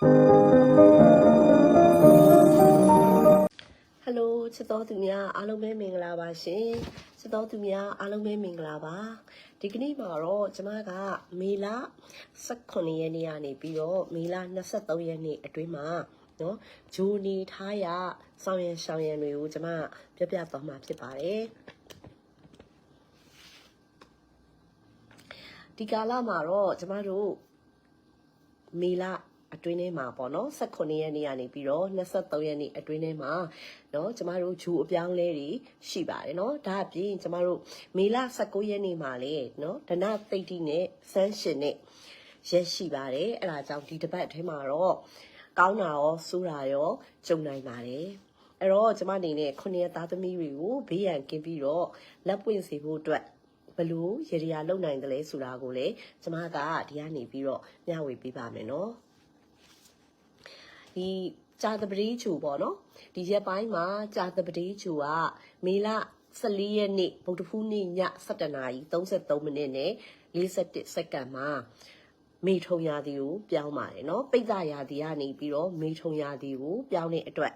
ဟယ်လိုချစ်တော်သူများအားလုံးပဲမင်္ဂလာပါရှင်ချစ်တော်သူများအားလုံးပဲမင်္ဂလာပါဒီကနေ့မှာတော့ကျမကမေလ18ရက်နေ့ကနေပြီးတော့မေလ23ရက်နေ့အတွင်းမှာနော်ဂျိုနီထားရဆောင်ရန်ရှောင်ရန်တွေကိုကျမပြပြသွားမှာဖြစ်ပါတယ်ဒီကာလမှာတော့ကျမတို့မေလ အတွင်းထဲမှာပေါ့နော်18ရက်နေ့ကနေပြီးတော့23ရက်နေ့အတွင်းထဲမှာเนาะကျမတို့ဂျူအပြောင်းလဲတွေရှိပါတယ်เนาะဒါအပြင်ကျမတို့မေလ19ရက်နေ့မှာလေเนาะဒနသိတ္တိနဲ့စန်းရှင်နဲ့ရက်ရှိပါတယ်အဲ့ဒါကြောင့်ဒီတစ်ပတ်ထဲမှာတော့ကောင်းတာရောဆိုးတာရောကြုံနိုင်ပါတယ်အဲ့တော့ကျမအနေနဲ့ခုနှစ်ရက်သားသမီးတွေကိုဘေးရန်ကင်းပြီးတော့လက်ပွင့်စေဖို့အတွက်ဘလို့ရေရာလုံနိုင်တယ်လဲဆိုတာကိုလေကျမကဒီကနေပြီးတော့မျှဝေပေးပါမယ်နော် ဒီကြာသပတေးချူပေါ့နော်ဒီရက်ပိုင်းမှာကြာသပတေးချူကမေလ14ရက်နေ့ဗုဒ္ဓဖူးနေ့ည7:33မိနစ်နဲ့47စက္ကန့်မှာမေထုံရာသီကိုပြောင်းပါတယ်เนาะပိတ်သရာသီကနေပြီးတော့မေထုံရာသီကိုပြောင်းတဲ့အတွက်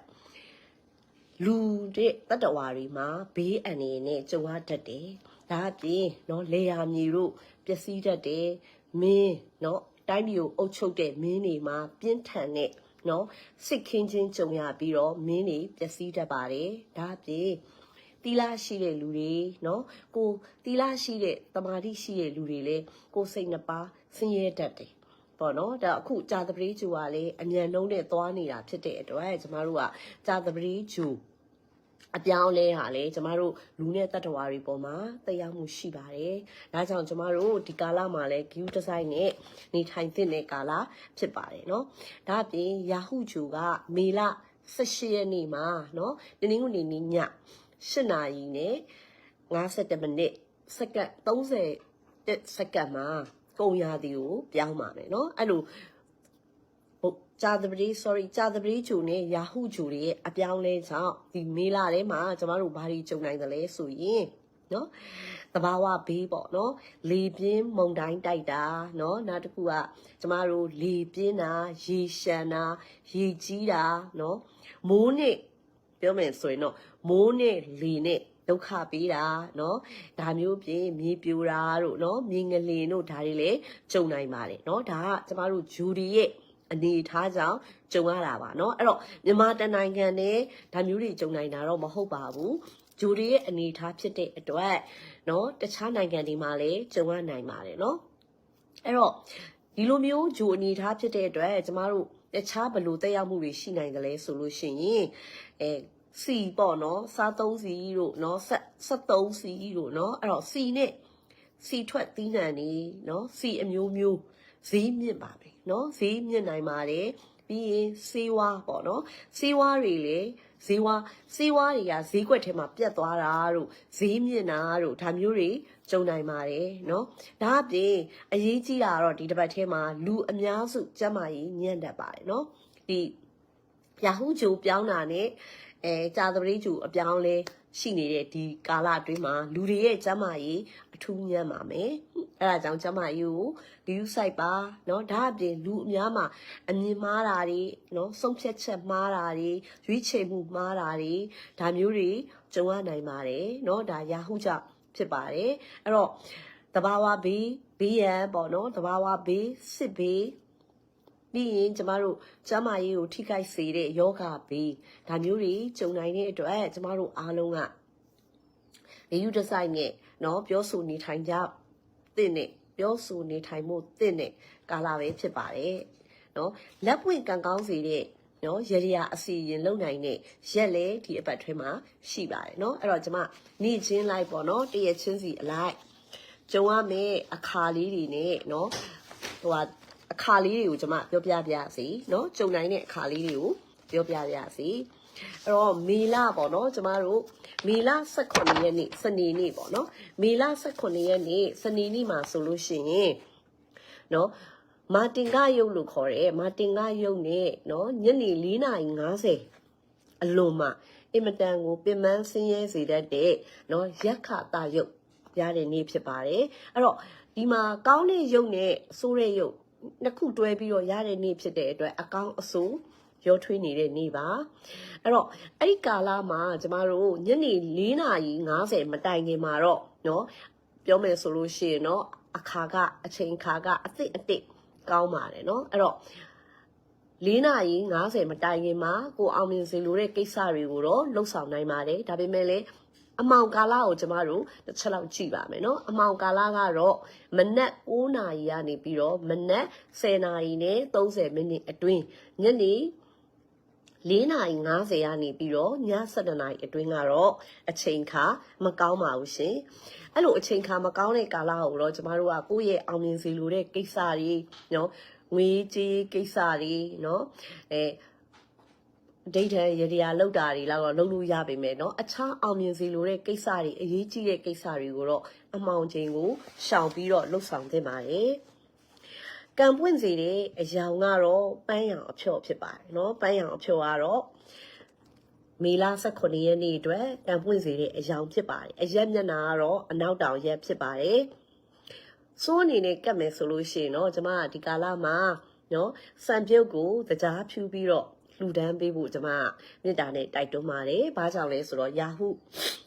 လူတဲ့တတ္တဝါတွေမှာဘေးအန္တရာယ်နဲ့ကြုံရတတ်တယ်ဒါအပြင်เนาะလေယာမြေတို့ပျက်စီးတတ်တယ်မင်းเนาะတိုင်းပြည်ကိုအုပ်ချုပ်တဲ့မင်းတွေမှာပြင်းထန်တဲ့ နော်စစ်ခင်းချင်းကြုံရပြီးတော့မင်းတွေပျက်စီးတတ်ပါတယ်ဒါအပြင်တီလာရှိတဲ့လူတွေနော်ကိုတီလာရှိတဲ့တမာတိရှိတဲ့လူတွေလည်းကိုစိတ်နှပါဆင်းရဲတတ်တယ်ပေါ့နော်ဒါအခုကြာသပတေးဂျူကလည်းအမြန်နှုံးနဲ့သွားနေတာဖြစ်တဲ့အတွက်ကျမတို့ကကြာသပတေးဂျူ အပြောင်းလဲဟာလေကျမတို့လူနဲ့တတ္တဝါတွေပေါ်မှာတရားမှုရှိပါတယ်။ဒါကြောင့်ကျမတို့ဒီကာလမှာလဲ view design နဲ့နေထိုင်သင့်တဲ့ကာလဖြစ်ပါတယ်နော်။ဒါအပြင် Yahoo ဂျူကမေလ18ရက်နေ့မှာနော်တနင်္ဂနွေနေ့ည8နာရီနဲ့57မိနစ်စက္ကန့်30စက္ကန့်မှာကုန်ရာသီကိုပြောင်းပါမယ်နော်။အဲ့လို ဟုတ်ဂျာသပတေး sorry ဂျာသပတေးဂျူနဲ့ Yahoo ဂျူတွေရဲ့အပြောင်းလဲကြောင့်ဒီမေလာထဲမှာကျမတို့ဘာတွေကြုံနိုင်သလဲဆိုရင်နော်တဘာဝဘေးပေါ့နော်လေပြင်းမုန်တိုင်းတိုက်တာနော်နောက်တစ်ခုကကျမတို့လေပြင်းတာရေရှမ်းတာရေကြီးတာနော်မိုးနဲ့ပြောမယ်ဆိုရင်တော့မိုးနဲ့လေနဲ့ဒုက္ခပေးတာเนาะဒါမျိုးပြင်မြေပြိုတာတို့เนาะမြေငလင်တို့ဒါတွေလည်းကြုံနိုင်ပါတယ်เนาะဒါကကျမတို့ဂျူဒီရဲ့ အနေအထားကြောင့်ကြုံရတာပါเนาะအဲ့တော့မြန်မာတနိုင်ငံနဲ့ဒါမျိုးတွေကြုံနိုင်တာတော့မဟုတ်ပါဘူးဂျူဒီရဲ့အနေအထားဖြစ်တဲ့အတွက်เนาะတခြားနိုင်ငံတွေမှာလည်းကြုံရနိုင်ပါတယ်เนาะအဲ့တော့ဒီလိုမျိုးဂျူအနေအထားဖြစ်တဲ့အတွက်ကျမတို့တခြားဘယ်လိုတက်ရောက်မှုတွေရှိနိုင်ကြလဲဆိုလို့ရှိရင်အဲစီပေါ့နော်စားသုံးစီတို့နော်ဆက်ဆက်သုံးစီတို့နော်အဲ့တော့စီနဲ့စီထွက်သီးနှံနေနော်စီအမျိုးမျိုး ဈေးမြင့်ပါပဲနော်ဈေးမြင့်နိုင်ပါတယ်ပြီးရင်စေးဝါးပေါ့နော်စေးဝါးတွေလေဈေးဝါးစေးဝါးတွေကဈေးကွက်ထဲမှာပြတ်သွားတာတို့ဈေးမြင့်တာတို့ဒါမျိုးတွေကြုံနိုင်ပါတယ်နော်ဒါအပြင်အရေးကြီးတာကတော့ဒီတစ်ပတ်ထဲမှာလူအများစုကျန်းမာရေးညံ့တတ်ပါတယ်နော်ဒီ Yahoo ဂျိုပြောင်းတာနဲ့အဲကြာသပတေးဂျိုအပြောင်းလဲရှိနေတဲ့ဒီကာလအတွင်းမှာလူတွေရဲ့ကျန်းမာရေးအထူးညံ့ပါမယ်အဲဒါကြောင့်ကျန်းမာရေးကို view site ပါเนาะဒါအပြင်လူအများမှာအမြင်မှားတာတွေเนาะဆုံးဖြတ်ချက်မှားတာတွေရွေးချယ်မှုမှားတာတွေဒါမျိုးတွေကြုံရနိုင်ပါတယ်เนาะဒါ Yahoo ကြောင့်ဖြစ်ပါတယ်အဲ့တော့တဘာဝဘေးဘေးရန်ပေါ့နော်တဘာဝဘေးစစ်ဘေး ပြီးရင်ကျမတို့ကျန်းမာရေးကိုထိခိုက်စေတဲ့ယောဂဘေးဒါမျိုးတွေကြုံနိုင်တဲ့အတွက်ကျမတို့အားလုံးကလေယူဒီဇိုင်းနဲ့เนาะပြောဆိုနေထိုင်ကြသင့်တဲ့ပြောဆိုနေထိုင်မှုသင့်တဲ့ကာလပဲဖြစ်ပါတယ်เนาะလက်ပွင့်ကံကောင်းစေတဲ့နော်ရရအစီရင်လုံနိုင်တဲ့ရက်လဲဒီအပတ်ထွဲမှာရှိပါတယ်နော်အဲ့တော့ကျွန်မနေချင်းလိုက်ပေါ့နော်တရက်ချင်းစီအလိုက်ကြုံရမယ့်အခါလေးတွေနဲ့နော်ဟိုဟာ အခါလေးတွေကိုကျွန်မပြောပြပြစီနော်ကြုံနိုင်တဲ့အခါလေးတွေကိုပြောပြပြစီအဲ့တော့မေလပေါ့နော်ကျမတို့မေလ18ရက်နေ့စနေနေ့ပေါ့နော်မေလ18ရက်နေ့စနေနေ့မှာဆိုလို့ရှိရင်နော်မာတင်ကရုပ်လို့ခေါ်တယ်မာတင်ကရုပ်နဲ့နော်ညနေ4:50အလွန်မှာအင်မတန်ကိုပင်ပန်းဆင်းရဲစေတတ်တဲ့နော်ရက်ခတာရုပ်ရတဲ့နေ့ဖြစ်ပါတယ်အဲ့တော့ဒီမှာကောင်းတဲ့ရုပ်နဲ့ဆိုးတဲ့ရုပ် နှစ်ခုတွဲပြီးတော့ရတဲ့နေ့ဖြစ်တဲ့အတွက်အကောင်းအဆိုးရောထွေးနေတဲ့နေ့ပါအဲ့တော့အဲ့ဒီကာလမှာကျမတို့ညနေ4နာရီ50မတိုင်ခင်မှာတော့เนาะပြောမယ်ဆိုလို့ရှိရင်เนาะအခါကအချိန်ခါကအသစ်အတစ်ကောင်းပါတယ်เนาะအဲ့တော့၄နာရီ50မတိုင်ခင်မှာကိုအောင်မြင်စေလိုတဲ့ကိစ္စတွေကိုတော့လှုပ်ဆောင်နိုင်ပါတယ်ဒါပေမဲ့လည်း အမောင်ကာလကိုကျမတို့တစ်ချက်လောက်ကြည့်ပါမယ်နော်အမောင်ကာလကတော့မနက်9နာရီကနေပြီးတော့မနက်10နာရီနဲ့30မိနစ်အတွင်းညနေ4နာရီ50ကနေပြီးတော့ည7နာရီအတွင်းကတော့အချိန်ခါမကောင်းပါဘူးရှင်အဲ့လိုအချိန်ခါမကောင်းတဲ့ကာလကိုတော့ကျမတို့ကကိုယ့်ရဲ့အောင်မြင်စေလိုတဲ့ကိစ္စတွေနော်ငွေကြေးကိစ္စတွေနော်အဲ ဒိဋ္ဌံရတရားလောက်တာတွေလောက်တော့လုပ်လို့ရပါမယ်เนาะအခြားအောင်မြင်စေလိုတဲ့ကိစ္စတွေအရေးကြီးတဲ့ကိစ္စတွေကိုတော့အမှောင်ချိန်ကိုရှောင်ပြီးတော့လှုပ်ဆောင်သင့်ပါတယ်ကံပွင့်စေတဲ့အယောင်ကတော့ပန်းရောင်အဖြော့ဖြစ်ပါတယ်เนาะပန်းရောင်အဖြော့ကတော့မေလ18ရက်နေ့အတွက်ကံပွင့်စေတဲ့အယောင်ဖြစ်ပါတယ်အရက်မျက်နှာကတော့အနောက်တောင်ရက်ဖြစ်ပါတယ်စိုးအနေနဲ့ကတ်မယ်ဆိုလို့ရှိရင်တော့ကျမကဒီကာလမှာနော်စံပြုတ်ကိုတကြားဖြူပြီးတော့ လှူဒန်းပေးဖို့ကျမကမေတ္တာနဲ့တိုက်တွန်းပါတယ်။ဘာကြောင့်လဲဆိုတော့ယာဟု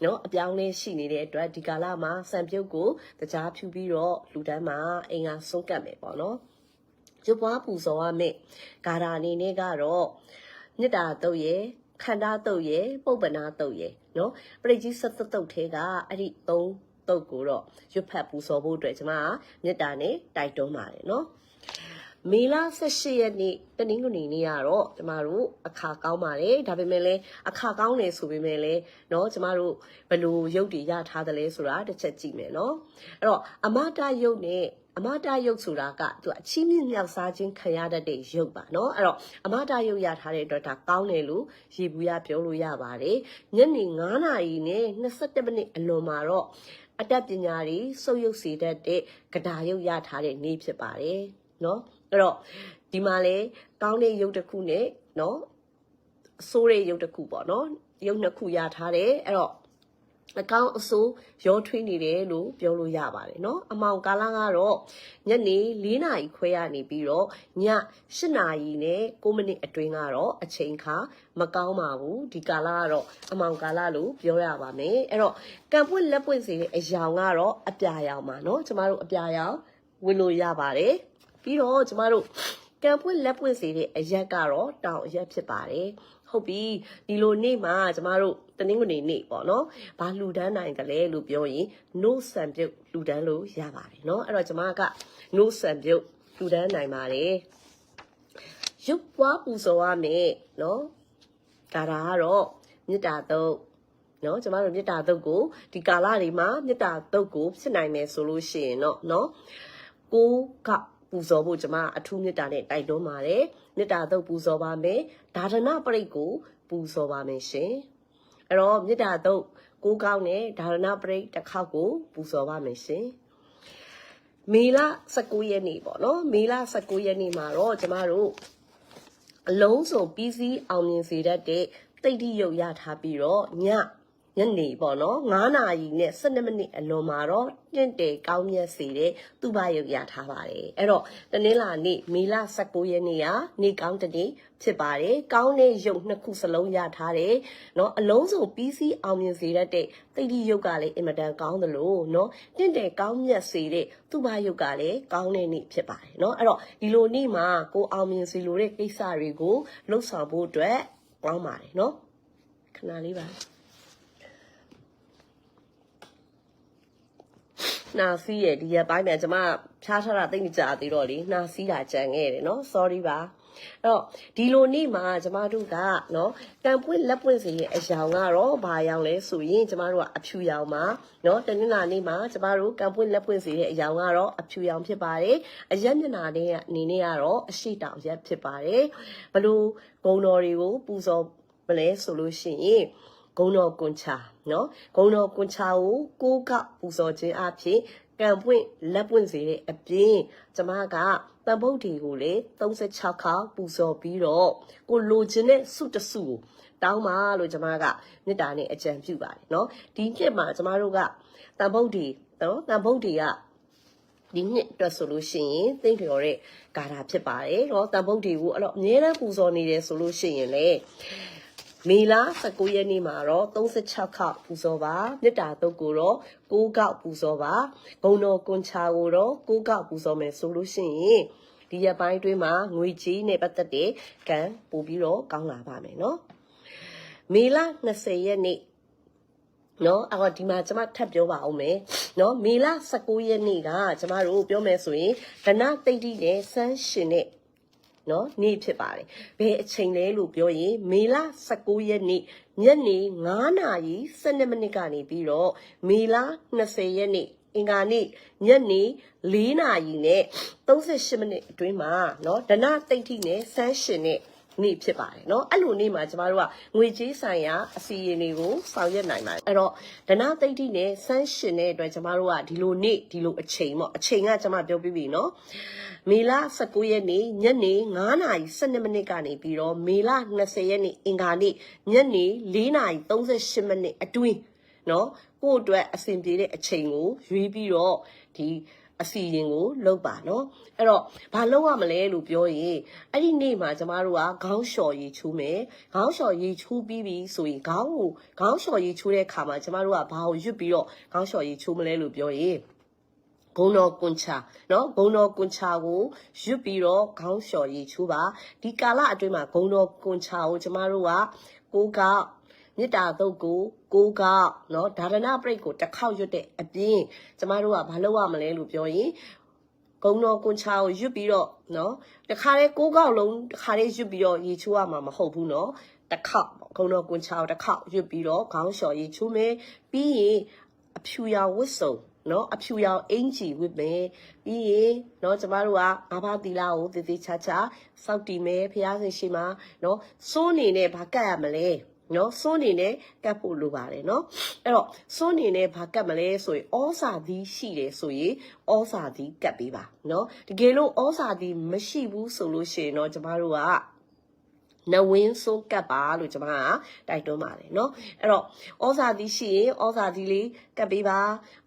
နော်အပြောင်းလဲရှိနေတဲ့အတွက်ဒီကာလမှာစံပြုတ်ကိုတကြားဖြူပြီးတော့လှူဒန်းမှာအင်္ဂါဆုံးကတ်မယ်ပေါ့နော်။ကျွပွားပူဇော်ရမယ်။ဂါရာအနေနဲ့ကတော့မေတ္တာတုတ်ရဲ့ခန္ဓာတုတ်ရဲ့ပုပ္ပနာတုတ်ရဲ့နော်ပရိကြီးဆက်သက်တုတ်ထဲကအဲ့ဒီသုံးတုတ်ကိုတော့ရွတ်ဖတ်ပူဇော်ဖို့အတွက်ကျွန်မကမေတ္တာနဲ့တိုက်တွန်းပါတယ်နော် မေလ18ရက်နေ့တနင်္ဂနွေနေ့ကတော့ကျမတို့အခါကောင်းပါတယ်ဒါပေမဲ့လည်းအခါကောင်းတယ်ဆိုပေမဲ့လည်းเนาะကျမတို့ဘယ်လိုရုပ်တွေရထားသလဲဆိုတာတစ်ချက်ကြည့်မယ်เนาะအဲ့တော့အမတာရုပ်နဲ့အမတာရုပ်ဆိုတာကသူအချင်းမြင့်မြောက်စားခြင်းခံရတတ်တဲ့ရုပ်ပါเนาะအဲ့တော့အမတာရုပ်ရထားတဲ့အတွက်ဒါကောင်းတယ်လို့ရေဘူးရပြောလို့ရပါတယ်ညနေ9နာရီနဲ့22မိနစ်အလွန်မှာတော့အတတ်ပညာတွေစုပ်ယုပ်စေတတ်တဲ့ကဒါရုပ်ရထားတဲ့နေ့ဖြစ်ပါတယ်เนาะ အဲ့တော့ဒီမှာလဲကောင်းတဲ့ရုပ်တစ်ခုနဲ့เนาะအဆိုးတဲ့ရုပ်တစ်ခုပေါ့เนาะရုပ်နှစ်ခုရထားတယ်အဲ့တော့အကောင့်အဆိုးရောထွေးနေတယ်လို့ပြောလို့ရပါတယ်เนาะအမောင်ကာလကတော့ညနေ4နာရီခွဲရနေပြီးတော့ည8နာရီနဲ့9မိနစ်အတွင်းကတော့အချိန်ခါမကောင်းပါဘူးဒီကာလကတော့အမောင်ကာလလို့ပြောရပါမယ်အဲ့တော့ကံပွင့်လက်ပွင့်စေတဲ့အယောင်ကတော့အပြာရောင်ပါเนาะကျမတို့အပြာရောင်ဝင်လို့ရပါတယ် ပြီးတော့ကျမတို့ကံပွင့်လက်ပွင့်စေတဲ့အရက်ကတော့တောင်အရက်ဖြစ်ပါတယ်ဟုတ်ပြီဒီလိုနေ့မှာကျမတို့တနင်္ဂနွေနေ့ပေါ့နော်ဘာလှူဒန်းနိုင်ကြလဲလို့ပြောရင် no ဆံပြုတ်လှူဒန်းလို့ရပါတယ်เนาะအဲ့တော့ကျမက no ဆံပြုတ်လှူဒန်းနိုင်ပါတယ်ရုပ်ပွားပူဇော်ရမယ်เนาะဒါဒါကတော့မေတ္တာတုတ်နော်ကျမတို့မေတ္တာတုတ်ကိုဒီကာလတွေမှာမေတ္တာတုတ်ကိုဖြစ်နိုင်မယ်ဆိုလို့ရှိရင်တော့နော်ကိုက ပူဇော်ဖို့ကျမအထူးမေတ္တာနဲ့တိုက်တွန်းပါတယ်မေတ္တာတုတ်ပူဇော်ပါမယ်ဒါဒနာပရိတ်ကိုပူဇော်ပါမယ်ရှင်အဲ့တော့မေတ္တာတုတ်ကိုကောင်းတဲ့ဒါရဏပရိတ်တစ်ခေါက်ကိုပူဇော်ပါမယ်ရှင်မေလ19ရက်နေ့ပေါ့နော်မေလ19ရက်နေ့မှာတော့ကျမတို့အလုံးစုံပြီးစီးအောင်မြင်စေတတ်တဲ့တိတ်တိရုပ်ရထားပြီးတော့ည ညနေပေါ့နော်9နာရီနဲ့12မိနစ်အလွန်မှာတော့တင့်တယ်ကောင်းမြတ်စေတဲ့သူ့ဘရုပ်ရထားပါတယ်အဲ့တော့တနင်္လာနေ့မေလ19ရက်နေ့ကနေကောင်းတနေ့ဖြစ်ပါတယ်ကောင်းတဲ့ရုပ်နှစ်ခုစလုံးရထားတယ်เนาะအလုံးစုံပြီးစီးအောင်မြင်စေတတ်တဲ့တိတ်တိရုပ်ကလည်းအင်မတန်ကောင်းသလိုเนาะတင့်တယ်ကောင်းမြတ်စေတဲ့သူ့ဘရုပ်ကလည်းကောင်းတဲ့နေ့ဖြစ်ပါတယ်เนาะအဲ့တော့ဒီလိုနေ့မှာကိုအောင်မြင်စေလိုတဲ့ကိစ္စတွေကိုလှုပ်ဆောင်ဖို့အတွက်ကောင်းပါတယ်เนาะခဏလေးပါ နှာစီးရဒီရက်ပိုင်းမှာကျမဖြားထားတာတိတ်မကြသေးတော့လေနှာစီးတာကြံခဲ့တယ်နော် sorry ပါအဲ့တော့ဒီလိုနေ့မှာကျမတို့ကနော်ကံပွင့်လက်ပွင့်စီရဲ့အယောင်ကတော့ဘာယောင်လဲဆိုရင်ကျမတို့ကအဖြူယောင်ပါနော်တနင်္လာနေ့မှာကျမတို့ကံပွင့်လက်ပွင့်စီရဲ့အယောင်ကတော့အဖြူယောင်ဖြစ်ပါတယ်အရက်မျက်နှာနဲ့အနေနဲ့ကတော့အရှိတောင်ရက်ဖြစ်ပါတယ်ဘလို့ဂုံတော်တွေကိုပူဇော်မလဲဆိုလို့ရှိရင် ဂုံတော်ကွန်ချာနော်ဂုံတော်ကွန်ချာကိုကိုကပူဇော်ခြင်းအဖြစ်ကံပွင့်လက်ပွင့်စေတဲ့အပြင်ကျမကတန်ဖုတ်တီကိုလေ36ခါပူဇော်ပြီးတော့ကိုလိုချင်တဲ့စုတစုကိုတောင်းပါလို့ကျမကမေတ္တာနဲ့အကြံပြုပါတယ်နော်ဒီနှစ်မှာကျမတို့ကတန်ဖုတ်တီနော်တန်ဖုတ်တီကဒီနှစ်အတွက်ဆိုလို့ရှိရင်သိမ့်ပြော်တဲ့ဂါထာဖြစ်ပါတယ်။တော့တန်ဖုတ်တီကိုအဲ့တော့အမြဲတမ်းပူဇော်နေတယ်ဆိုလို့ရှိရင်လေ မေလ19ရက်နေ့မှာတော့36ခေါက်ပူဇော်ပါမြစ်တာတုတ်ကိုတော့6ခေါက်ပူဇော်ပါဂုံတော်ကွန်ချာကိုတော့6ခေါက်ပူဇော်မယ်ဆိုလို့ရှိရင်ဒီရပိုင်းတွင်းမှာငွေကြေးနဲ့ပတ်သက်တဲ့ကံပို့ပြီးတော့ကောင်းလာပါမယ်နော်မေလ20ရက်နေ့နော်အော်ဒီမှာကျွန်မထပ်ပြောပါအောင်မယ်နော်မေလ19ရက်နေ့ကကျွန်မတို့ပြောမယ်ဆိုရင်ဒဏ္ဍတိတ်တိနဲ့စမ်းရှင်နဲ့ နော်နေ့ဖြစ်ပါတယ်ဘယ်အချိန်လဲလို့ပြောရင်မေလ19ရက်နေ့ညနေ9နာရီ12မိနစ်ကနေပြီးတော့မေလ20ရက်နေ့အင်္ဂါနေ့ညနေ4နာရီနဲ့38မိနစ်အတွင်းမှာเนาะဒနတိတ်ထိနဲ့စမ်းရှင်နဲ့ နေ့ဖြစ်ပါတယ်เนาะအဲ့လိုနေ့မှာကျမတို့ကငွေကြေးဆိုင်ရာအစီအရင်တွေကိုဆောင်ရွက်နိုင်ပါတယ်အဲ့တော့ဒနတိတ်ထိနဲ့စမ်းရှင်တဲ့အတွက်ကျမတို့ကဒီလိုနေ့ဒီလိုအချိန်ပေါ့အချိန်ကကျမပြောပြပြီเนาะမေလ19ရက်နေ့ညနေ9နာရီ12မိနစ်ကနေပြီးတော့မေလ20ရက်နေ့အင်္ဂါနေ့ညနေ4နာရီ38မိနစ်အတွင်းเนาะကိုယ့်အတွက်အဆင်ပြေတဲ့အချိန်ကိုရွေးပြီးတော့ဒီ အစီရင်ကိုလုပ်ပါเนาะအဲ့တော့ဘာလုပ်ရမလဲလို့ပြောရင်အဲ့ဒီနေ့မှာကျမတို့ကခေါင်းလျှော်ရည်ချိုးမယ်ခေါင်းလျှော်ရည်ချိုးပြီးပြီဆိုရင်ခေါင်းကိုခေါင်းလျှော်ရည်ချိုးတဲ့အခါမှာကျမတို့ကဘာကိုရွတ်ပြီးတော့ခေါင်းလျှော်ရည်ချိုးမလဲလို့ပြောရင်ဂုံတော်ကွန်ချာเนาะဂုံတော်ကွန်ချာကိုရွတ်ပြီးတော့ခေါင်းလျှော်ရည်ချိုးပါဒီကာလအတွင်းမှာဂုံတော်ကွန်ချာကိုကျမတို့ကကိုက မေတ္တာတုတ်ကိုကိုကနော်ဒါရဏပရိတ်ကိုတစ်ခေါက်ရွတ်တဲ့အပြင်ကျမတို့ကမလုပ်ရမလဲလို့ပြောရင်ကုံတော်ကွန်ချာကိုရွတ်ပြီးတော့နော်တခါလေကိုကောက်လုံးတခါလေရွတ်ပြီးတော့ရေချိုးရမှာမဟုတ်ဘူးနော်တစ်ခေါက်ကုံတော်ကွန်ချာကိုတစ်ခေါက်ရွတ်ပြီးတော့ခေါင်းလျှော်ရေချိုးမယ်ပြီးရင်အဖြူရောင်ဝတ်စုံနော်အဖြူရောင်အင်ကြီးဝတ်မယ်ပြီးရင်နော်ကျမတို့ကငါးပါးသီလကိုတည်တည်ချာချာစောက်တည်မယ်ဖះရှင်ရှိမှာနော်စိုးနေနဲ့ဘာကတ်ရမလဲ နော်စိုးနေနဲ့ကတ်ဖို့လိုပါတယ်နော်အဲ့တော့စိုးနေနဲ့ဘာကတ်မလဲဆိုရင်ဩစာသီးရှိတယ်ဆိုရင်ဩစာသီးကတ်ပေးပါနော်တကယ်လို့ဩစာသီးမရှိဘူးဆိုလို့ရှိရင်တော့ကျမတို့ကနဝင်းစိုးကပ်ပါလို့ကျွန်မကတိုက်တွန်းပါတယ်เนาะအဲ့တော့ဩဇာတိရှိရင်ဩဇာတိလေးကပ်ပေးပါ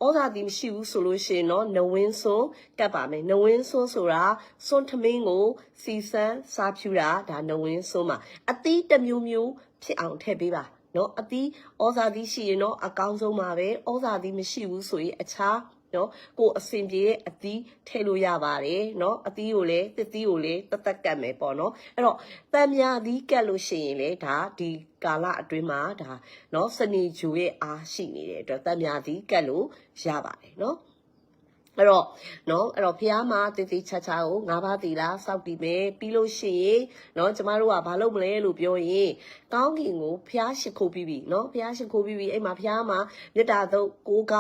ဩဇာတိမရှိဘူးဆိုလို့ရှိရင်เนาะနဝင်းစိုးကပ်ပါမယ်နဝင်းစိုးဆိုတာစွန်ထမင်းကိုစီစမ်းစားဖြူတာဒါနဝင်းစိုးမှာအသီးတစ်မျိုးမျိုး ဖြစ်အောင်ထည့်ပေးပါနော်အသီးဩဇာသီးရှိရင်တော့အကောင်းဆုံးပါပဲဩဇာသီးမရှိဘူးဆိုရင်အခြားနော်ကိုအစင်ပြေအသီးထည့်လို့ရပါတယ်နော်အသီးကိုလည်းတစ်သီးကိုလည်းတသက်ကတ်မယ်ပေါ့နော်အဲ့တော့တန်မြာသီးကတ်လို့ရှိရင်လေဒါဒီကာလအတွင်းမှာဒါနော်စနေဂျူရဲ့အားရှိနေတဲ့အတွက်တန်မြာသီးကတ်လို့ရပါတယ်နော် အဲ့တော့နော်အဲ့တော့ဖះမှာတည်တည်ချာချာကိုငါးပါးတီလားစောက်တည်မယ်ပြီးလို့ရှိရင်နော်ကျမတို့ကဘာလုပ်မလဲလို့ပြောရင်ကောင်းကင်ကိုဖះရှိခိုးပြီးပြီနော်ဖះရှိခိုးပြီးပြီအဲ့မှာဖះမှာမေတ္တာသုတ်ကိုက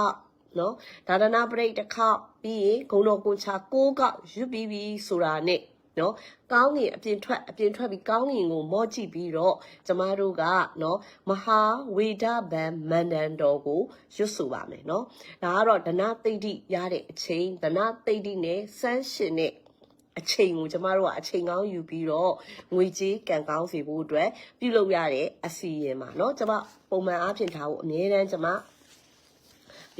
နော်ဒါဒနာပရိတ်တစ်ခေါက်ပြီးရင်ဂုံတော်ကိုချာကိုးကောက်ရွတ်ပြီးပြီဆိုတာနဲ့ နော်ကောင်းငင်အပြင်ထွက်အပြင်ထွက်ပြီးကောင်းငင်ကိုမော့ကြည့်ပြီးတော့ကျမတို့ကနော်မဟာဝေဒဗံမန္တန်တော်ကိုရွတ်ဆိုပါမယ်နော်ဒါကတော့ဒနာသိတိရတဲ့အချိန်ဒနာသိတိနဲ့စမ်းရှင်နဲ့အချိန်ကိုကျမတို့ကအချိန်ကောင်းယူပြီးတော့ငွေကြေးကံကောင်းစေဖို့အတွက်ပြုလုပ်ရတဲ့အစီအရင်ပါเนาะကျမပုံမှန်အားဖြင့်ထားဖို့အမြဲတမ်းကျမ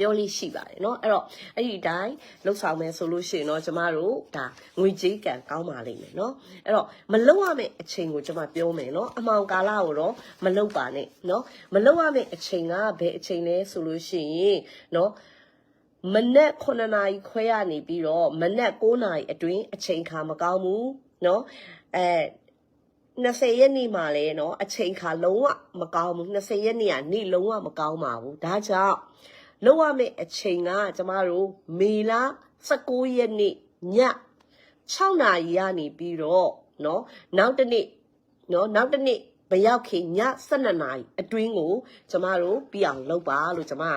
ပြောလို့ရှိပါတယ်เนาะအဲ့တော့အဲ့ဒီအတိုင်းလှုပ်ဆောင်မယ်ဆိုလို့ရှိရင်တော့ကျမတို့ဒါငွေကြေးကံကောင်းပါလိမ့်မယ်เนาะအဲ့တော့မလုံရမယ့်အချိန်ကိုကျမပြောမယ်เนาะအမှောင်ကာလကိုတော့မလုံပါနဲ့เนาะမလုံရမယ့်အချိန်ကဘယ်အချိန်လဲဆိုလို့ရှိရင်เนาะမနက်9နာရီခွဲရနေပြီးတော့မနက်9နာရီအတွင်းအချိန်ခါမကောင်းဘူးเนาะအဲ20ရက်နေ့မှလည်းเนาะအချိန်ခါလုံးဝမကောင်းဘူး20ရက်နေ့ကနေ့လုံးဝမကောင်းပါဘူးဒါကြောင့် လောက်ရမယ့်အချိန်ကကျမတို့မေလ19ရက်နေ့ည6နာရီကနေပြီးတော့เนาะနောက်တစ်နေ့เนาะနောက်တစ်နေ့မရောက်ခင်ည12နာရီအတွင်းကိုကျမတို့ပြအောင်လုပ်ပါလို့ကျမက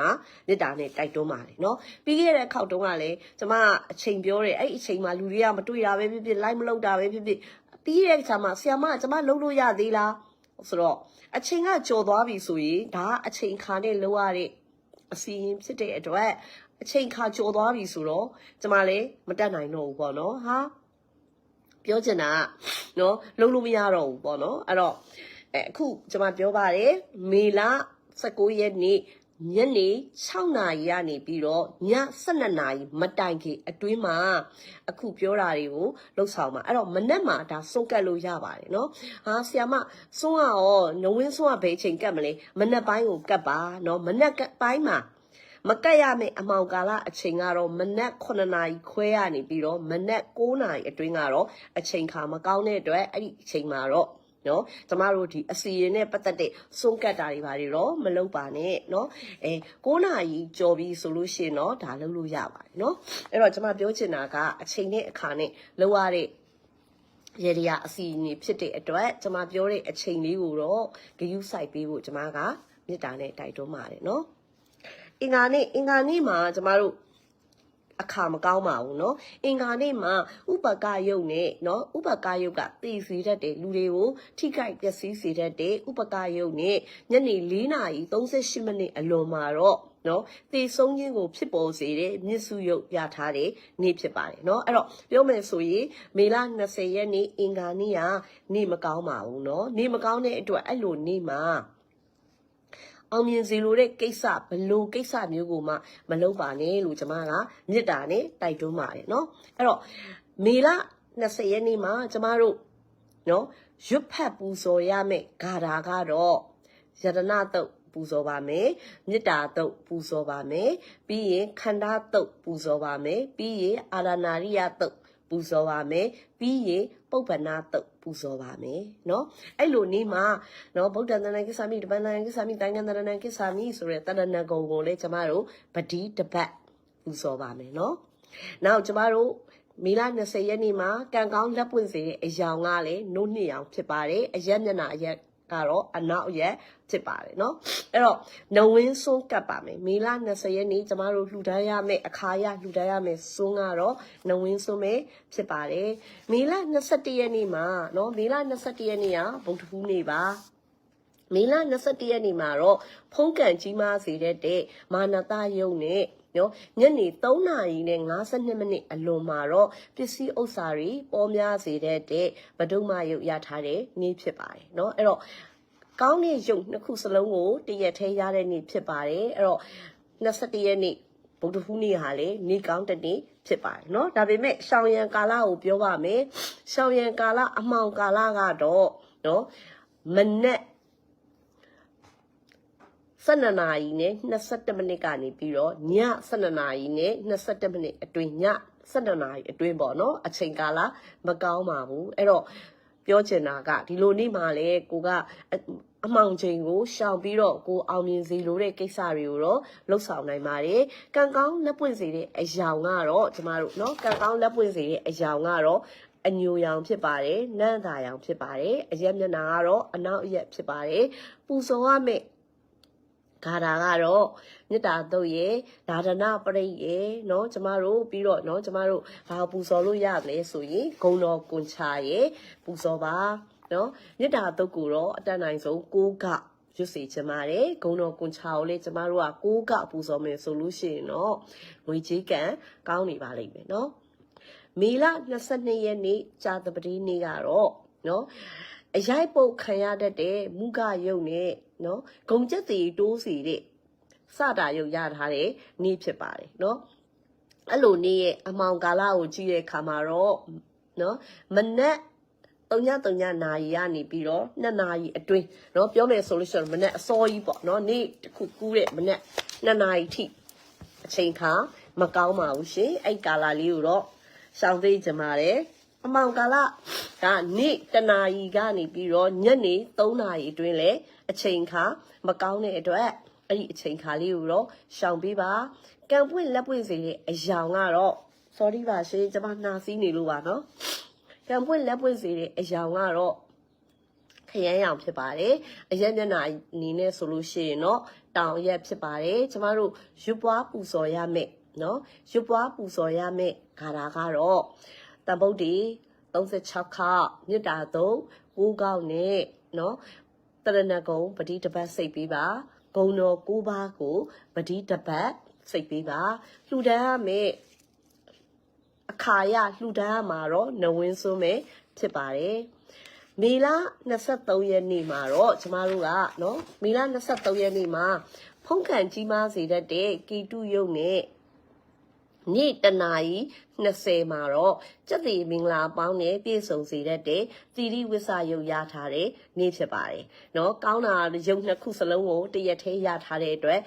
မေတ္တာနဲ့တိုက်တွန်းပါတယ်เนาะပြီးခဲ့တဲ့ခေါက်တုန်းကလည်းကျမကအချိန်ပြောတယ်အဲ့ဒီအချိန်မှာလူတွေကမတွေ့တာပဲဖြစ်ဖြစ် live မလုပ်တာပဲဖြစ်ဖြစ်ပြီးတဲ့အခါမှာဆီယမကကျမလုပ်လို့ရသေးလားဆိုတော့အချိန်ကကြော်သွားပြီဆိုရင်ဒါကအချိန်ခါနဲ့လုပ်ရတဲ့ အစီရင်ဖြစ်တဲ့အတွက်အချိန်ခါကြော်သွားပြီဆိုတော့ကျမလည်းမတက်နိုင်တော့ဘူးပေါ့နော်ဟာပြောချင်တာကနော်လုံးလို့မရတော့ဘူးပေါ့နော်အဲ့တော့အဲအခုကျမပြောပါတယ်မေလ19ရက်နေ့ ညနေ6နာရီကနေပြီးတော့ည12နာရီမတိုင်ခင်အတွင်းမှာအခုပြောတာတွေကိုလှုပ်ဆောင်ပါအဲ့တော့မနေ့မှဒါစွန့်ကတ်လို့ရပါတယ်เนาะဟာဆီယာမစွန့်ရရောနဝင်းစွန့်ရဘယ်ချိန်ကတ်မလဲမနေ့ပိုင်းကိုကတ်ပါเนาะမနေ့ပိုင်းမှာမကတ်ရမယ့်အမောင်ကာလအချိန်ကတော့မနက်9နာရီခွဲရနေပြီးတော့မနက်9နာရီအတွင်းကတော့အချိန်ခါမကောင်းတဲ့အတွက်အဲ့ဒီအချိန်မှာတော့ နော်ကျမတို့ဒီအစီရင်နဲ့ပတ်သက်တဲ့စွန့်ကတ်တာတွေပါတွေတော့မလုပ်ပါနဲ့နော်အဲ9နာရီကြော်ပြီးဆိုလို့ရှိရင်တော့ဒါလုပ်လို့ရပါတယ်နော်အဲ့တော့ကျမပြောချင်တာကအချိန်နဲ့အခါနဲ့လောက်ရတဲ့ရေဒီယာအစီအစဉ်ဖြစ်တဲ့အတွက်ကျမပြောတဲ့အချိန်လေးကိုတော့ဂယုစိုက်ပေးဖို့ကျမကမေတ္တာနဲ့တိုက်တွန်းပါတယ်နော်အင်္ဂါနေ့အင်္ဂါနေ့မှာကျမတို့ အခါမကောင်းပါဘူးเนาะအင်္ဂါနေ့မှာဥပကယုတ်နဲ့เนาะဥပကယုတ်ကတည်စေတတ်တဲ့လူတွေကိုထိခိုက်ပျက်စီးစေတတ်တဲ့ဥပကယုတ်နဲ့ညနေ4နာရီ38မိနစ်အလွန်မှာတော့နော်တည်ဆုံးခြင်းကိုဖြစ်ပေါ်စေတဲ့မြစ်စုယုတ်ရထားတဲ့နေ့ဖြစ်ပါတယ်เนาะအဲ့တော့ပြောမယ်ဆိုရင်မေလ20ရက်နေ့အင်္ဂါနေ့ကနေ့မကောင်းပါဘူးเนาะနေ့မကောင်းတဲ့အတွက်အဲ့လိုနေ့မှာ အောင်မြင်စေလိုတဲ့ကိစ္စဘလို့ကိစ္စမျိုးကိုမှမလုပ်ပါနဲ့လို့ကျွန်မကမြစ်တာနဲ့တိုက်တွန်းပါတယ်เนาะအဲ့တော့မေလ20ရက်နေ့မှာကျမတို့เนาะရွတ်ဖတ်ပူဇော်ရမယ့်ဂါထာကတော့ယတနာတုတ်ပူဇော်ပါမယ်မေတ္တာတုတ်ပူဇော်ပါမယ်ပြီးရင်ခန္ဓာတုတ်ပူဇော်ပါမယ်ပြီးရင်အာရဏရိယတုတ် ပူဇော်ပါမယ်ပြီးရင်ပုပ္ပနာတုတ်ပူဇော်ပါမယ်เนาะအဲ့လိုနေ့မှာเนาะဗုဒ္ဓတဏ္ဍကိစ္ဆာမိတပန္နကိစ္ဆာမိတန်ခန္တရဏကိစ္ဆာမိဆိုတဲ့တဏ္ဍနဂုံကိုလည်းကျမတို့ပတိတပတ်ပူဇော်ပါမယ်เนาะနောက်ကျမတို့မီလာ20ရက်နေ့မှာကံကောင်းလက်ပွင့်စေတဲ့အယောင်ကလည်းနှုတ်နှစ်ယောင်ဖြစ်ပါတယ်အရက်မျက်နှာအရက် ကတော့အနောက်ရက်ဖြစ်ပါတယ်เนาะအဲ့တော့နဝင်းစွန်းကပ်ပါမယ်မီလာ20ရက်နေ့ကျမတို့လှူဒန်းရမယ့်အခါရလှူဒန်းရမယ့်စွန်းကတော့နဝင်းစွန်းပဲဖြစ်ပါတယ်မီလာ21ရက်နေ့မှာเนาะမီလာ21ရက်နေ့ကဗုဒ္ဓဟူးနေ့ပါမေလ21ရက်နေ့မှာတော့ဖုံးကန်ကြီးမားစေတဲ့တဲ့မာနတာယုံနဲ့ နော်ညနေ3နာရီနဲ့52မိနစ်အလွန်မှာတော့ပစ္စည်းဥစ္စာတွေပေါ်များစေတဲ့တဲ့ဗဒုမယုတ်ရထားတဲ့နေ့ဖြစ်ပါတယ်နော်အဲ့တော့ကောင်းတဲ့ယုတ်နှစ်ခုစလုံးကိုတရက်ထဲရတဲ့နေ့ဖြစ်ပါတယ်အဲ့တော့21ရက်နေ့ဗုဒ္ဓဟူးနေ့ဟာလေနေ့ကောင်းတဲ့နေ့ဖြစ်ပါတယ်เนาะဒါပေမဲ့ရှောင်းရံကာလကိုပြောပါမယ်ရှောင်းရံကာလအမှောင်ကာလကတော့เนาะမနဲ့ 12နာရီနဲ့22မိနစ်ကနေပြီးတော့ည12နာရီနဲ့22မိနစ်အတွင်းည12နာရီအတွင်းပေါ့နော်အချိန်ကာလမကောင်းပါဘူးအဲ့တော့ပြောချင်တာကဒီလိုနေ့မှာလေကိုကအမောင်ချိန်ကိုရှောင်ပြီးတော့ကိုအောင်မြင်စေလိုတဲ့ကိစ္စတွေကိုတော့လှုပ်ဆောင်နိုင်ပါတယ်။ကံကောင်းလက်ပွင့်စေတဲ့အရာကတော့ကျမတို့နော်ကံကောင်းလက်ပွင့်စေတဲ့အရာကတော့အညိုရောင်ဖြစ်ပါတယ်နန့်သာရောင်ဖြစ်ပါတယ်အရက်မျက်နှာကတော့အနောက်အရက်ဖြစ်ပါတယ်ပူဇော်ရမယ့် ဂါထာကတော့မေတ္တာတုတ်ရဲ့ဒါဒနာပရိရဲ့เนาะကျမတို့ပြီးတော့เนาะကျမတို့ဘာပူဇော်လို့ရမလဲဆိုရင်ဂုံတော်ကွန်ချာရဲ့ပူဇော်ပါเนาะမေတ္တာတုတ်ကိုတော့အတတ်နိုင်ဆုံးကိုးကရွတ်စီချင်ပါတယ်ဂုံတော်ကွန်ချာကိုလေကျမတို့ကကိုးကပူဇော်မယ်ဆိုလို့ရှိရင်တော့ငွေကြီးကံကောင်းနေပါလိမ့်မယ်เนาะမေလ22ရက်နေ့ကြာသပတေးနေ့ကတော့เนาะ အရိုက်ပုတ်ခံရတတ်တဲ့မုဂယုတ်နဲ့နော်ဂုံကျက်စီတိုးစီတဲ့စတာယုတ်ရထားတဲ့နေ့ဖြစ်ပါတယ်နော်အဲ့လိုနေ့ရဲ့အမောင်ကာလကိုကြည့်တဲ့အခါမှာတော့နော်မနက်3-3နာရီကနေပြီးတော့2နာရီအတွင်းเนาะပြောမယ်ဆိုလို့ရှိရင်မနက်အစောကြီးပေါ့เนาะနေ့တစ်ခုကူးတဲ့မနက်2နာရီထိအချိန်ခါမကောင်းပါဘူးရှင်အဲ့ကာလလေးကိုတော့ရှောင်သိကြပါတယ် အမောင်ကာလကနေ့တနာရီကနေပြီးတော့ညနေ3နာရီအတွင်းလဲအချိန်ခါမကောင်းတဲ့အတွက်အဲ့ဒီအချိန်ခါလေးကိုတော့ရှောင်ပေးပါကံပွင့်လက်ပွင့်စေတဲ့အယောင်ကတော့ sorry ပါရှင်ကျွန်မနှာစီးနေလို့ပါနော်ကံပွင့်လက်ပွင့်စေတဲ့အယောင်ကတော့ခရမ်းရောင်ဖြစ်ပါတယ်အရက်မျက်နှာအနေနဲ့ဆိုလို့ရှိရင်တော့တောင်ရက်ဖြစ်ပါတယ်ကျမတို့ရွပွားပူဇော်ရမယ်နော်ရွပွားပူဇော်ရမယ်ဂါထာကတော့ တပုတ်တီ36ခါမြစ်တာသုံး6ကောက်နဲ့နော်တရဏဂုံပတိတပတ်စိတ်ပေးပါဂုံတော်၉ပါးကိုပတိတပတ်စိတ်ပေးပါလှူဒန်းရမယ်အခါရလှူဒန်းရမှာတော့နဝင်းစွန်းပဲဖြစ်ပါတယ်မေလ23ရက်နေ့မှာတော့ကျမတို့ကနော်မေလ23ရက်နေ့မှာဖုံးကန်ကြီးမားစေတတ်တဲ့ကီတုယုတ်နဲ့ နေ့တနာရီ20မှာတော့ကျက်တီမင်္ဂလာပေါင်းနဲ့ပြည့်စုံစေတတ်တဲ့သီရိဝစ္စယုတ်ရထားတဲ့နေ့ဖြစ်ပါတယ်။နော်ကောင်းတာရုပ်နှစ်ခုစလုံးကိုတရက်သေးရထားတဲ့အတွက်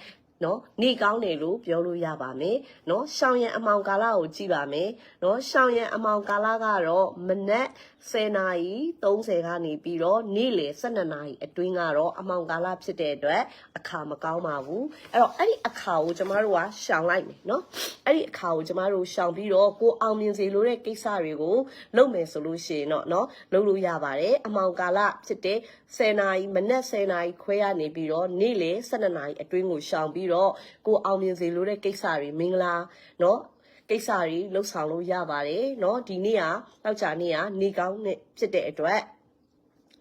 နော်နေကောင်းတယ်လို့ပြောလို့ရပါမယ်နော်ရှောင်းရံအမောင်ကာလကိုကြည့်ပါမယ်နော်ရှောင်းရံအမောင်ကာလကတော့မနက်10နာရီ30ကနေပြီးတော့နေ့လယ်12နာရီအတွင်းကတော့အမောင်ကာလဖြစ်တဲ့အတွက်အခါမကောင်းပါဘူးအဲ့တော့အဲ့ဒီအခါကိုကျမတို့ကရှောင်လိုက်မယ်နော်အဲ့ဒီအခါကိုကျမတို့ရှောင်ပြီးတော့ကိုအောင်မြင်စေလိုတဲ့ကိစ္စတွေကိုလုပ်မယ်ဆိုလို့ရှိရင်တော့နော်လုပ်လို့ရပါတယ်အမောင်ကာလဖြစ်တဲ့10နာရီမနက်10နာရီခွဲရနေပြီးတော့နေ့လယ်12နာရီအတွင်းကိုရှောင်ပြီးတော့ကိုအောင်မြင်စေလိုတဲ့ကိစ္စတွေမင်္ဂလာနော်ကိစ္စတွေလှုပ်ဆောင်လို့ရပါတယ်เนาะဒီနေ့ကတောက်ချာနေ့ကနေကောင်းနဲ့ဖြစ်တဲ့အတွက်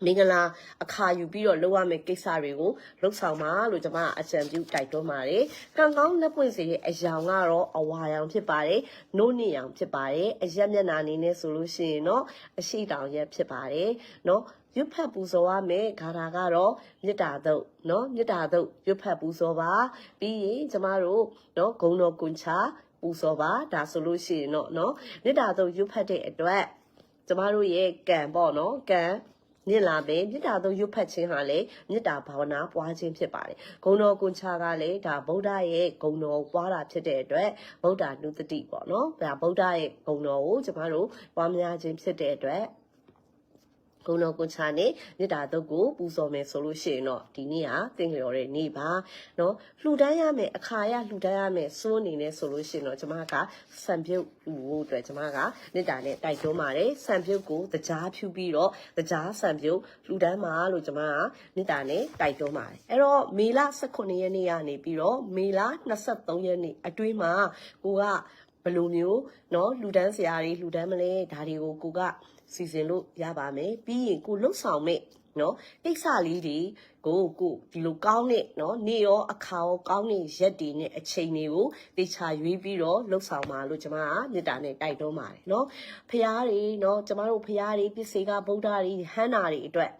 မင်္ဂလာအခါယူပြီးတော့လုပ်ရမယ့်ကိစ္စတွေကိုလှုပ်ဆောင်ပါလို့ကျွန်မအကြံပြုတိုက်တွန်းပါတယ်။ကံကောင်းလက်ပွင့်စေတဲ့အယောင်ကတော့အဝါရောင်ဖြစ်ပါတယ်။နို့နေရောင်ဖြစ်ပါတယ်။အရက်မျက်နှာအနေနဲ့ဆိုလို့ရှိရင်တော့အရှိတောင်ရက်ဖြစ်ပါတယ်။နော် ရွတ်ဖတ်ပူဇော်ရမယ်ဂါထာကတော့မေတ္တာသုတ်เนาะမေတ္တာသုတ်ရွတ်ဖတ်ပူဇော်ပါပြီးရင်ကျမတို့เนาะဂုံတော်ကွန်ချာပူဇော်ပါဒါဆိုလို့ရှိရင်တော့เนาะမေတ္တာသုတ်ရွတ်ဖတ်တဲ့အတွက်ကျမတို့ရဲ့ကံပေါ့เนาะကံမြင့်လာပဲမေတ္တာသုတ်ရွတ်ဖတ်ခြင်းဟာလေမေတ္တာဘာဝနာပွားခြင်းဖြစ်ပါတယ်ဂုံတော်ကွန်ချာကလည်းဒါဗုဒ္ဓရဲ့ဂုံတော်ပွားတာဖြစ်တဲ့အတွက်ဗုဒ္ဓနုတတိပေါ့เนาะဒါဗုဒ္ဓရဲ့ဂုံတော်ကိုကျမတို့ပွားများခြင်းဖြစ်တဲ့အတွက် ဂုဏတော်ကွန်ချာနဲ့မေတ္တာတုတ်ကိုပူဇော်မယ်ဆိုလို့ရှိရင်တော့ဒီနေ့ဟာသင်လျော်တဲ့နေ့ပါเนาะလှူဒန်းရမယ်အခါရလှူဒန်းရမယ်စိုးအနေနဲ့ဆိုလို့ရှိရင်တော့ကျွန်မကစံပြုတ်လို့အတွက်ကျွန်မကမေတ္တာနဲ့တိုက်တွန်းပါတယ်စံပြုတ်ကိုတကြားဖြူပြီးတော့တကြားစံပြုတ်လှူဒန်းပါလို့ကျွန်မကမေတ္တာနဲ့တိုက်တွန်းပါတယ်အဲ့တော့မေလ18ရက်နေ့ကနေပြီးတော့မေလ23ရက်နေ့အတွင်းမှာကိုက ဘယ်လိုမျိုးเนาะလှူဒန်းစရာတွေလှူဒန်းမလဲဒါတွေကိုကိုကစီစဉ်လို့ရပါမယ်ပြီးရင်ကိုလှုပ်ဆောင်မဲ့နော်ကိစ္စလေးတွေကိုကိုဒီလိုကောင်းတဲ့နော်နေရောအခါရောကောင်းတဲ့ရက်တွေနဲ့အချိန်တွေကိုတေချာရွေးပြီးတော့လှုပ်ဆောင်ပါလို့ကျွန်မကမေတ္တာနဲ့တိုက်တွန်းပါတယ်နော်ဖရားတွေနော်ကျွန်မတို့ဖရားတွေပစ္စေကဗုဒ္ဓတွေဟန္တာတွေအတွက်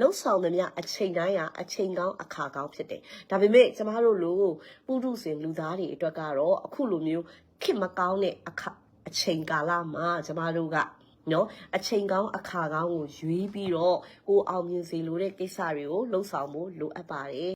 လှုပ်ဆောင်သမျှအချိန်တိုင်းဟာအချိန်ကောင်းအခါကောင်းဖြစ်တယ်ဒါပေမဲ့ကျွန်မတို့လိုပုထုဇဉ်လူသားတွေအတွက်ကတော့အခုလိုမျိုး ခင်မကောင်းတဲ့အခါအချိန်ကာလမှာကျမတို့ကနော်အချိန်ကောင်းအခါကောင်းကိုရွေးပြီးတော့ကိုအောင်မြင်စေလိုတဲ့ကိစ္စတွေကိုလှုပ်ဆောင်ဖို့လိုအပ်ပါတယ်